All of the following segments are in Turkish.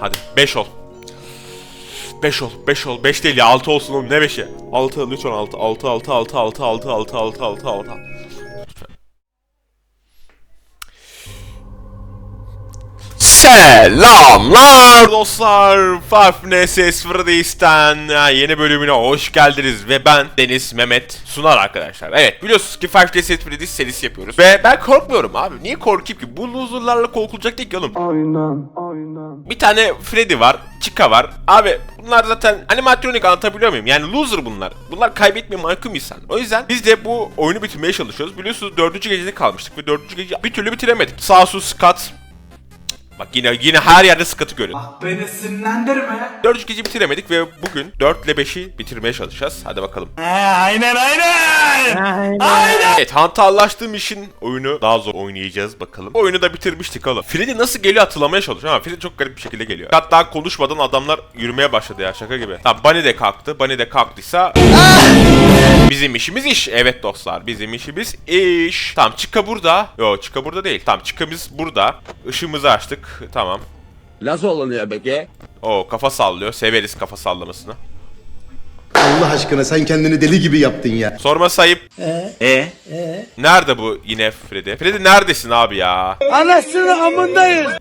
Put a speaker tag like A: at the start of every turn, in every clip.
A: Hadi 5 ol. 5 ol, 5 ol. 5 değil ya 6 olsun oğlum ne 5'i? 6 lütfen 6 6 6 6 6 6 6 6 6 6. Selamlar dostlar. NSS Freddy's'ten yeni bölümüne hoş geldiniz ve ben Deniz Mehmet Sunar arkadaşlar. Evet biliyorsunuz ki Five NSS Freddy's serisi yapıyoruz ve ben korkmuyorum abi. Niye korkayım ki? Bu loserlarla korkulacak değil ki oğlum.
B: Aynen, aynen.
A: Bir tane Freddy var, Chica var. Abi bunlar zaten animatronik anlatabiliyor muyum? Yani loser bunlar. Bunlar kaybetmeye mahkum insan. O yüzden biz de bu oyunu bitirmeye çalışıyoruz. Biliyorsunuz dördüncü gecede kalmıştık ve dördüncü gece bir türlü bitiremedik. Sağ Scott. Bak yine yine her yerde Scott'ı görün.
C: Bak beni sinirlendirme.
A: Dördüncü geceyi bitiremedik ve bugün 4 ile 5'i bitirmeye çalışacağız. Hadi bakalım.
C: aynen aynen.
A: Evet hantallaştığım işin oyunu daha zor oynayacağız bakalım. Oyunu da bitirmiştik oğlum. Freddy nasıl geliyor hatırlamaya çalışıyorum ama Freddy çok garip bir şekilde geliyor. Hatta konuşmadan adamlar yürümeye başladı ya şaka gibi. Tamam Bunny de kalktı. Bunny de kalktıysa bizim işimiz iş. Evet dostlar bizim işimiz iş. Tamam Chica burada. Yo Chica burada değil. Tamam Chica'mız burada. Işığımızı açtık. Tamam.
D: Nasıl olunuyor peki?
A: O kafa sallıyor. Severiz kafa sallamasını.
E: Allah aşkına sen kendini deli gibi yaptın ya.
A: Sorma sayıp.
D: E?
A: Nerede bu yine Freddy? Freddy neredesin abi ya?
B: Anasını amındayız.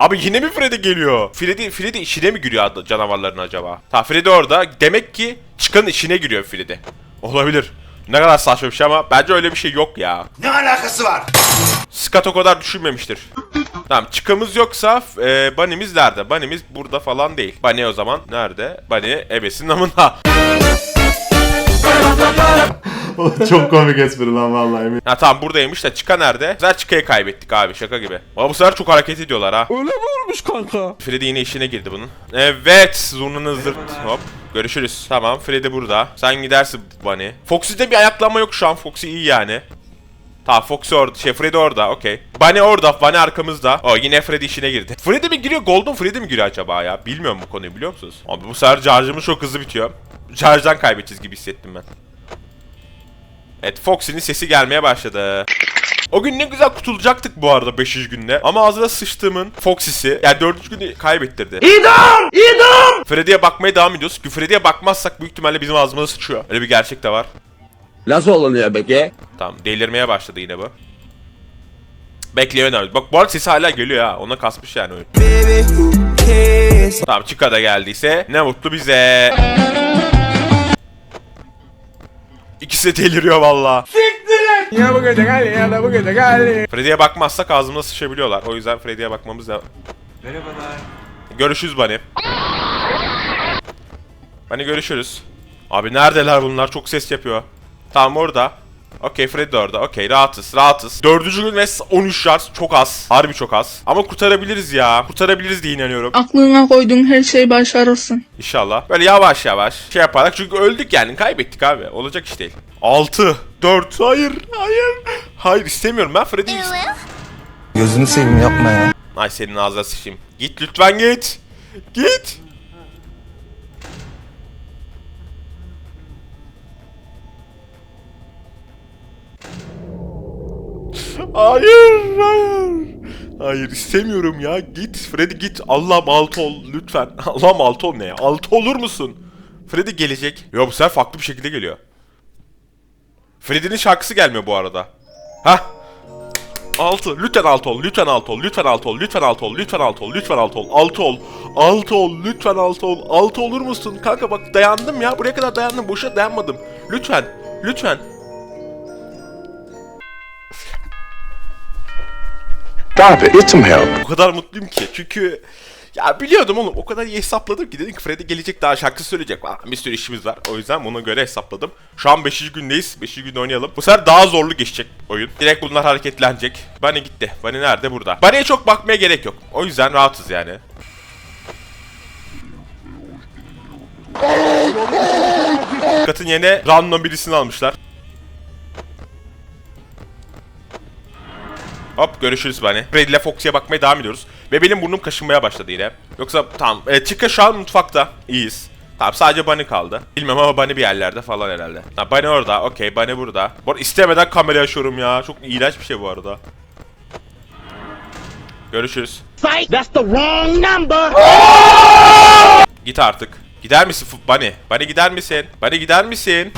A: Abi yine mi Freddy geliyor? Freddy, Freddy işine mi giriyor adı- canavarların acaba? Ta Freddy orada. Demek ki çıkanın işine giriyor Freddy. Olabilir. Ne kadar saçma bir şey ama bence öyle bir şey yok ya.
C: Ne alakası var?
A: Scott o kadar düşünmemiştir. Tamam çıkamız yoksa e, Bunny'miz nerede? Bunny'miz burada falan değil. Bunny o zaman nerede? Bunny ebesinin amında.
F: Çok komik espri lan vallahi emin.
A: Ha tamam buradaymış da Chica nerede? Güzel Chica'yı kaybettik abi şaka gibi. Ama bu sefer çok hareket ediyorlar ha.
B: Öyle mi olmuş kanka?
A: Freddy yine işine girdi bunun. Evet zurnanın zırt. Hop. Görüşürüz. Tamam Freddy burada. Sen gidersin Bunny. Foxy'de bir ayaklanma yok şu an. Foxy iyi yani. Tamam Foxy orada. Şey Freddy orada. Okey. Bunny orada. Bunny arkamızda. O yine Freddy işine girdi. Freddy mi giriyor? Golden Freddy mi giriyor acaba ya? Bilmiyorum bu konuyu biliyor musunuz? Abi bu sefer charge'ımız çok hızlı bitiyor. Charge'dan kaybedeceğiz gibi hissettim ben. Evet Foxy'nin sesi gelmeye başladı. O gün ne güzel kurtulacaktık bu arada 5. günde. Ama ağzına sıçtığımın Foxy'si yani 4. günü kaybettirdi. İdam! İdam! Freddy'ye bakmaya devam ediyoruz. Çünkü Freddy'ye bakmazsak büyük ihtimalle bizim ağzımıza sıçıyor. Öyle bir gerçek de var.
D: Nasıl olunuyor peki?
A: Tamam delirmeye başladı yine bu. Önemli. Bak bu arada sesi hala geliyor ha. Ona kasmış yani oyun. Tamam Chica da geldiyse ne mutlu bize. İkisi de deliriyor valla.
B: Ya bu gece geldi ya da bu gece geldi.
A: Freddy'ye bakmazsak ağzımıza sıçabiliyorlar. O yüzden Freddy'ye bakmamız da...
C: Merhabalar.
A: Görüşürüz Bunny. Bunny görüşürüz. Abi neredeler bunlar? Çok ses yapıyor. Tamam orada. Okey Freddy de orada. Okey rahatız rahatız. Dördüncü gün ve 13 yard çok az. Harbi çok az. Ama kurtarabiliriz ya. Kurtarabiliriz diye inanıyorum.
G: Aklına koyduğun her şeyi başarırsın.
A: İnşallah. Böyle yavaş yavaş şey yaparak. Çünkü öldük yani. Kaybettik abi. Olacak iş değil. 6. 4. Hayır. Hayır. Hayır istemiyorum. Ben Freddy'yi istemiyorum.
B: Gözünü seveyim yapma ya.
A: Ay senin ağzına sıçayım. Git lütfen git. Git. Hayır, hayır. Hayır istemiyorum ya. Git Freddy git. Allah'ım alt ol lütfen. Allah'ım alt ol ne ya? Alt olur musun? Freddy gelecek. Yo bu sefer farklı bir şekilde geliyor. Freddy'nin şarkısı gelmiyor bu arada. Hah. Altı. Lütfen altı ol. Lütfen altı ol. Lütfen altı ol. Lütfen altı ol. Lütfen altı ol. Lütfen altı ol. Altı ol. Altı ol. Lütfen altı ol. Altı olur musun? Kanka bak dayandım ya. Buraya kadar dayandım. Boşa dayanmadım. Lütfen. Lütfen.
E: Stop. Get some help.
A: O kadar mutluyum ki. Çünkü ya biliyordum oğlum. O kadar iyi hesapladım ki. Dedim ki Freddy gelecek daha şarkı söyleyecek. Aa, bir sürü işimiz var. O yüzden buna göre hesapladım. Şu an 5. gündeyiz. 5. günde oynayalım. Bu sefer daha zorlu geçecek oyun. Direkt bunlar hareketlenecek. Bunny gitti. Bunny nerede? Burada. Bunny'e çok bakmaya gerek yok. O yüzden rahatız yani. Katın yerine random birisini almışlar. Hop görüşürüz Bunny. Freddy ile Foxy'ye bakmaya devam ediyoruz. Ve benim burnum kaşınmaya başladı yine. Yoksa tamam. E, Chica şu an mutfakta. İyiyiz. Tamam sadece Bunny kaldı. Bilmem ama Bunny bir yerlerde falan herhalde. Tamam Bunny orada. Okey Bunny burada. Bu istemeden kamera açıyorum ya. Çok iğrenç bir şey bu arada. Görüşürüz.
D: That's the wrong number.
A: Git artık. Gider misin Bunny? Bunny gider misin? Bunny gider misin?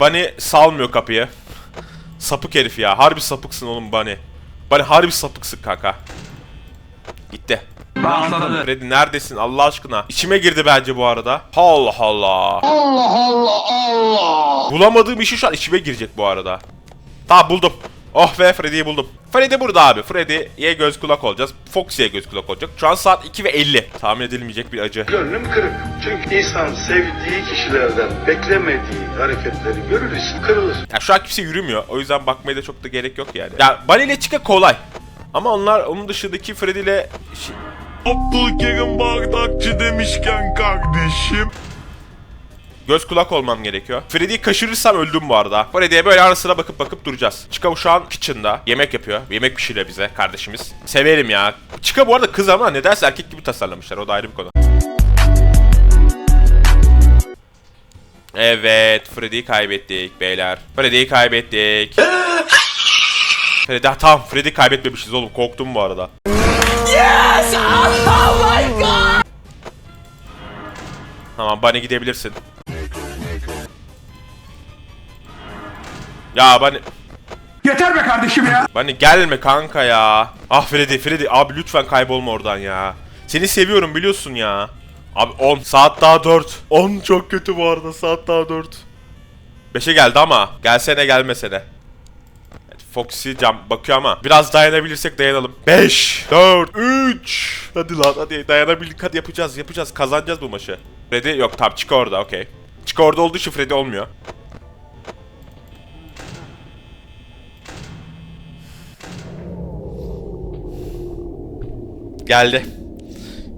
A: Bunny salmıyor kapıyı. Sapık herif ya. Harbi sapıksın oğlum Bunny. Bunny harbi sapıksın kanka. Gitti.
C: Rahatladı.
A: Freddy neredesin Allah aşkına? İçime girdi bence bu arada. Allah Allah. Allah Allah Allah. Bulamadığım işi şu an içime girecek bu arada. Tamam buldum. Oh be Freddy'yi buldum. Freddy burada abi. Freddy'ye göz kulak olacağız. Foxy'ye göz kulak olacak. Şu an saat 2 ve 50. Tahmin edilmeyecek bir acı.
H: Gönlüm kırık. Çünkü insan sevdiği kişilerden beklemediği hareketleri görürse kırılır.
A: Ya şu an kimse yürümüyor. O yüzden bakmaya da çok da gerek yok yani. Ya Bunny ile Chica kolay. Ama onlar onun dışındaki Freddy ile...
F: Abdülkerim bardakçı demişken kardeşim.
A: Göz kulak olmam gerekiyor. Freddy'yi kaçırırsam öldüm bu arada. Freddy'ye böyle ara sıra bakıp bakıp duracağız. Chica şu an kitchen'da. Yemek yapıyor. Yemek pişiriyor bize kardeşimiz. Severim ya. Chica bu arada kız ama nedense erkek gibi tasarlamışlar. O da ayrı bir konu. Evet. Freddy'yi kaybettik beyler. Freddy'yi kaybettik. Freddy, tamam Freddy kaybetmemişiz oğlum. Korktum bu arada. Tamam Bunny gidebilirsin. Ya Bunny...
C: Yeter be kardeşim ya.
A: Bunny gelme kanka ya. Ah Freddy Freddy abi lütfen kaybolma oradan ya. Seni seviyorum biliyorsun ya. Abi 10 saat daha 4. 10 çok kötü bu arada saat daha 4. 5'e geldi ama gelsene gelmesene. Foxy cam bakıyor ama biraz dayanabilirsek dayanalım. 5 4 3 Hadi lan hadi dayanabildik hadi yapacağız yapacağız kazanacağız bu maçı. Freddy yok tamam çık orada okey. Çık orada olduğu için Freddy olmuyor. Geldi.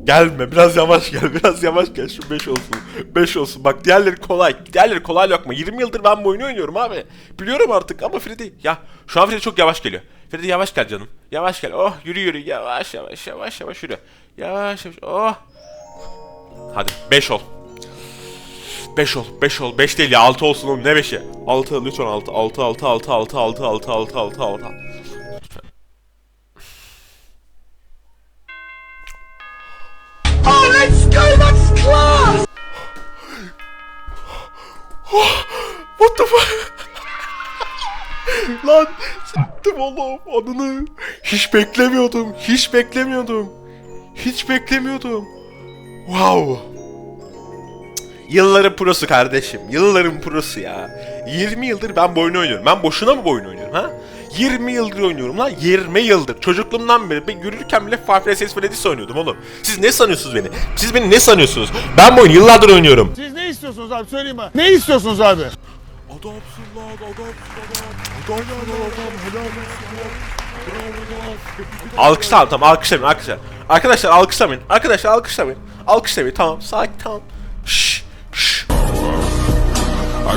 A: Gelme biraz yavaş gel biraz yavaş gel. Şu 5 olsun 5 olsun. Bak diğerleri kolay diğerleri kolay lokma. 20 yıldır ben bu oyunu oynuyorum abi. Biliyorum artık ama Freddy ya şu an Freddy çok yavaş geliyor. Freddy yavaş gel canım yavaş gel. Oh yürü yürü. Yavaş yavaş yavaş yavaş yürü. Yavaş yavaş. Oh. Hadi 5 ol. 5 ol 5 ol. 5 değil ya 6 olsun oğlum. Ne 5'i 6 lütfen 6 6 6 6 6 6 6 6 6 6 What the fuck? Lan s**tim oğlum anını. Hiç beklemiyordum. Hiç beklemiyordum. Hiç beklemiyordum. Wow. Yılların prosu kardeşim. Yılların prosu ya. 20 yıldır ben bu oyunu oynuyorum. Ben boşuna mı bu oyunu oynuyorum ha? 20 yıldır oynuyorum lan. 20 yıldır. Çocukluğumdan beri ben yürürken bile Five Nights at Freddy's oynuyordum oğlum. Siz ne sanıyorsunuz beni? Siz beni ne sanıyorsunuz? Ben bu oyunu yıllardır oynuyorum.
B: Siz ne istiyorsunuz abi söyleyin bana. Ne istiyorsunuz abi?
A: Adamsın lan adamsın adam. Adam lan adam helal olsun lan. Alkışlar tamam alkışlamayın arkadaşlar. Arkadaşlar alkışlamayın. Arkadaşlar alkışlamayın. Alkışlamayın tamam sakin tamam. Şşş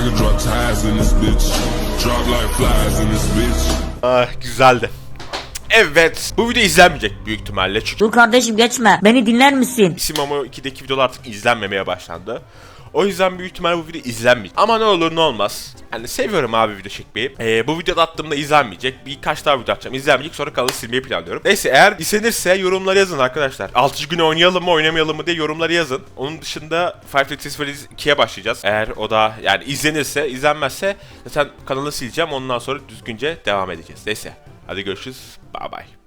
I: can drop ties in this bitch. Drop like flies in this bitch.
A: Ah güzeldi. Evet. Bu video izlenmeyecek büyük ihtimalle çünkü
J: Dur kardeşim geçme. Beni dinler misin?
A: isim ama 2'deki videolar artık izlenmemeye başlandı. O yüzden büyük ihtimalle bu video izlenmeyecek. Ama ne olur ne olmaz. Yani seviyorum abi video çekmeyi. Ee, bu videoda attığımda izlenmeyecek. Birkaç daha video atacağım. İzlenmeyecek sonra kanalı silmeyi planlıyorum. Neyse eğer izlenirse yorumlara yazın arkadaşlar. 6 gün oynayalım mı oynamayalım mı diye yorumlara yazın. Onun dışında Five Nights at Freddy's 2'ye başlayacağız. Eğer o da yani izlenirse izlenmezse zaten kanalı sileceğim. Ondan sonra düzgünce devam edeceğiz. Neyse hadi görüşürüz. Bye bye.